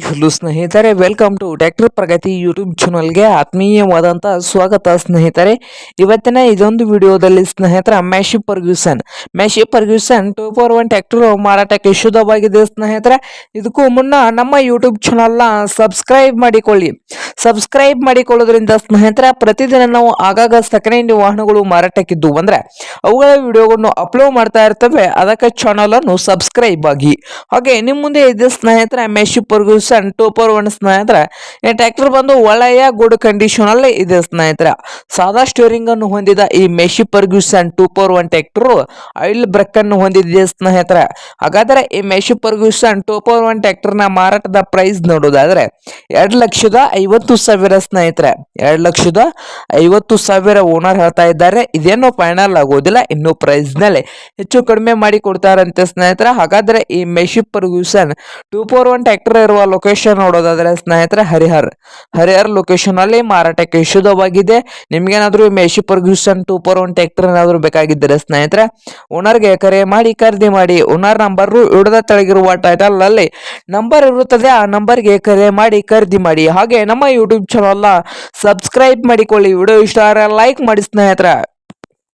Hello ಸ್ನೇಹಿತರೆ welcome to tractor Pragati YouTube ಚಾನಲ್ಗೆ ಆತ್ಮೀಯವಾದಂಥ ಸ್ವಾಗತ ಸ್ನೇಹಿತರೆ. ಇವತ್ತಿನ ಇದೊಂದು ವಿಡಿಯೋದಲ್ಲಿ ಸ್ನೇಹಿತರ Massey Ferguson Massey Ferguson two four one tractor ಮಾರಾಟಕ್ಕೆ ಶುದ್ಧವಾಗಿದೆ ಸ್ನೇಹಿತರೆ. ಇದಕ್ಕೂ ಮುನ್ನ ನಮ್ಮ ಯೂಟ್ಯೂಬ್ ಚಾನಲ್ನ ಸಬ್ಸ್ಕ್ರೈಬ್ ಮಾಡಿಕೊಳ್ಳಿ. ಸಬ್ಸ್ಕ್ರೈಬ್ ಮಾಡಿಕೊಳ್ಳೋದ್ರಿಂದ ಸ್ನೇಹಿತರೆ, ಪ್ರತಿದಿನ ನಾವು ಆಗಾಗ ಸೆಕೆಂಡ್ ಹ್ಯಾಂಡ್ ವಾಹನಗಳು ಮಾರಾಟಕ್ಕಿದ್ದು ಅಂದರೆ ಅವುಗಳ ವಿಡಿಯೋಗಳನ್ನು ಅಪ್ಲೋಡ್ ಮಾಡ್ತಾ ಇರ್ತವೆ. ಅದಕ್ಕೆ ಚಾನಲನ್ನು ಸಬ್ಸ್ಕ್ರೈಬ್ ಆಗಿ. ಹಾಗೆ ನಿಮ್ಮ ಮುಂದೆ ಇದೆ ಸ್ನೇಹಿತರೆ Massey Ferguson two four one ಸ್ನೇಹಿತರೆ, ಈ ಟ್ರ್ಯಾಕ್ಟರ್ ಬಂದು ಒಳ್ಳೆಯ ಗುಡ್ ಕಂಡೀಷನ್ ಅಲ್ಲಿ ಇದೆ ಸ್ನೇಹಿತರೆ. ಸಾದಾ ಸ್ಟೋರಿಂಗ್ ಅನ್ನು ಹೊಂದಿದ ಈ Massey Ferguson two four one tractor oil brake ಅನ್ನು ಹೊಂದಿದೆ ಸ್ನೇಹಿತರೆ. ಹಾಗಾದ್ರೆ ಈ Massey Ferguson two four one ಟ್ರ್ಯಾಕ್ಟರ್ನ ಮಾರಾಟದ ಪ್ರೈಸ್ ನೋಡೋದಾದ್ರೆ ಎರಡು ಲಕ್ಷದ ಐವತ್ತು ಸಾವಿರ ಸ್ನೇಹಿತರೆ. ಎರಡು ಲಕ್ಷದ ಐವತ್ತು ಸಾವಿರ ಓನರ್ ಹೇಳ್ತಾ ಇದ್ದಾರೆ. ಇದೇನು ಫೈನಲ್ ಆಗೋದಿಲ್ಲ, ಇನ್ನು ಪ್ರೈಸ್ನಲ್ಲಿ ಹೆಚ್ಚು ಕಡಿಮೆ ಮಾಡಿ ಕೊಡ್ತಾರಂತೆ ಸ್ನೇಹಿತರೆ. ಹಾಗಾದ್ರೆ ಈ Massey Ferguson two four one tractor ಇರುವ ಲೊಕೇಶನ್ ನೋಡೋದಾದ್ರೆ ಸ್ನೇಹಿತರೆ ಹರಿಹರ್. ಹರಿಹರ್ ಲೊಕೇಶನ್ ಅಲ್ಲಿ ಮಾರಾಟಕ್ಕೆ ಶುದ್ಧವಾಗಿದೆ ನಿಮ್ಗೇನಾದ್ರೂ Massey Ferguson two four one tractor ಏನಾದರೂ ಬೇಕಾಗಿದ್ದರೆ ಸ್ನೇಹಿತರೆ, ಓನರ್ಗೆ ಕರೆ ಮಾಡಿ, ಖರೀದಿ ಮಾಡಿ, ಓನರ್ ನಂಬರ್ ಇಡದ ತೆಳಗಿರುವ ಟೈಟಲ್ ಅಲ್ಲಿ ನಂಬರ್ ಇರುತ್ತದೆ, ಆ ನಂಬರ್ಗೆ ಕರೆ ಮಾಡಿ, ಖರೀದಿ ಮಾಡಿ. ಹಾಗೆ ನಮ್ಮ ಯೂಟ್ಯೂಬ್ ಚಾನಲ್ನ ಸಬ್ಸ್ಕ್ರೈಬ್ ಮಾಡಿಕೊಳ್ಳಿ. ವಿಡಿಯೋ ಇಷ್ಟ ಲೈಕ್ ಮಾಡಿ ಸ್ನೇಹಿತರೆ.